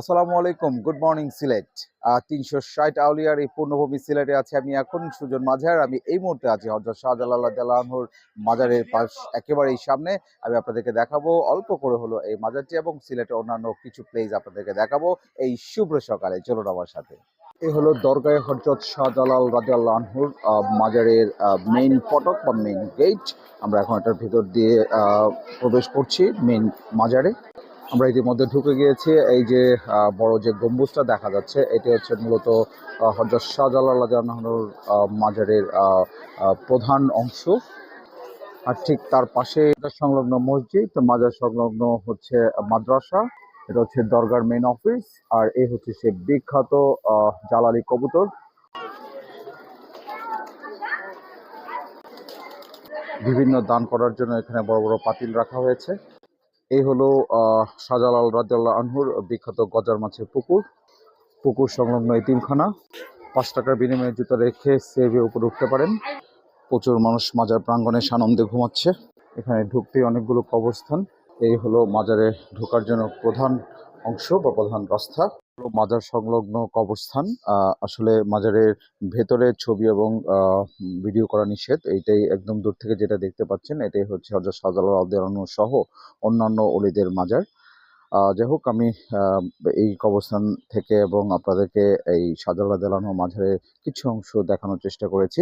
আসসালামু আলাইকুম good morning Sylhet. তিনশো ষাট আউলিয়ার এই পূর্ণভূমি সিলেটে আছে আমি এখন, সুজন মাঝার। আমি এই মুহূর্তে আছি হজরত শাহজালাল আল্লাহুর মাজারের পাশ, একেবারেই সামনে। আমি আপনাদেরকে দেখাবো, অল্প করে হলো এই মাজারটি এবং সিলেটের অন্যান্য কিছু প্লেস আপনাদেরকে দেখাবো এই শুভ্র সকালে। চলুন আমার সাথে। এই হলো দরগায় হজরত শাহজালাল রাজিয়াল্লাহ আনহুর মাজারের মেইন ফটক বা মেইন গেট আমরা এখন এটার ভিতর দিয়ে প্রবেশ করছি মেইন মাজারে। আমরা ইতিমধ্যে ঢুকে গিয়েছি। এই যে বড় যে গম্বুজটা দেখা যাচ্ছে, এটি হচ্ছে মূলত হজরত শাহজালাল রাজিয়াল্লাহুর মাজারের প্রধান অংশ। আর ঠিক তার পাশে সংলগ্ন মসজিদ, মাজার সংলগ্ন হচ্ছে মাদ্রাসা, এটা হচ্ছে দরগার মেন অফিস আর এই হচ্ছে সে বিখ্যাত জালালি কবুতর। বিভিন্ন দান করার জন্য এখানে বড় বড় পাতিল রাখা হয়েছে। এই হলো শাহজালাল রাজাল্লাহ আনহুর বিখ্যাত গজার মাছের পুকুর। পুকুর সংলগ্ন এই এতিমখানা পাঁচ টাকার বিনিময়ে জুতো রেখে সেভে উপরে উঠতে পারেন। প্রচুর মানুষ মাজার প্রাঙ্গনে সানন্দে ঘুমাচ্ছে। এখানে ঢুকতে অনেকগুলো কবরস্থান। এই হলো মাজারে ঢোকার জন্য প্রধান অংশ বা প্রধান রাস্তা। মাজার সংলগ্ন কবরস্থান। আসলে মাজারের ভেতরে ছবি এবং ভিডিও করা নিষেধ। এইটাই একদম দূর থেকে যেটা দেখতে পাচ্ছেন, এটাই হচ্ছে হজরত শাহজালাল আদিয়ানু সহ অন্যান্য অলিদের মাজার। যাই হোক, আমি এই কবরস্থান থেকে এবং আপনাদেরকে এই শাহজালাল আদিয়ানু মাজারের কিছু অংশ দেখানোর চেষ্টা করেছি।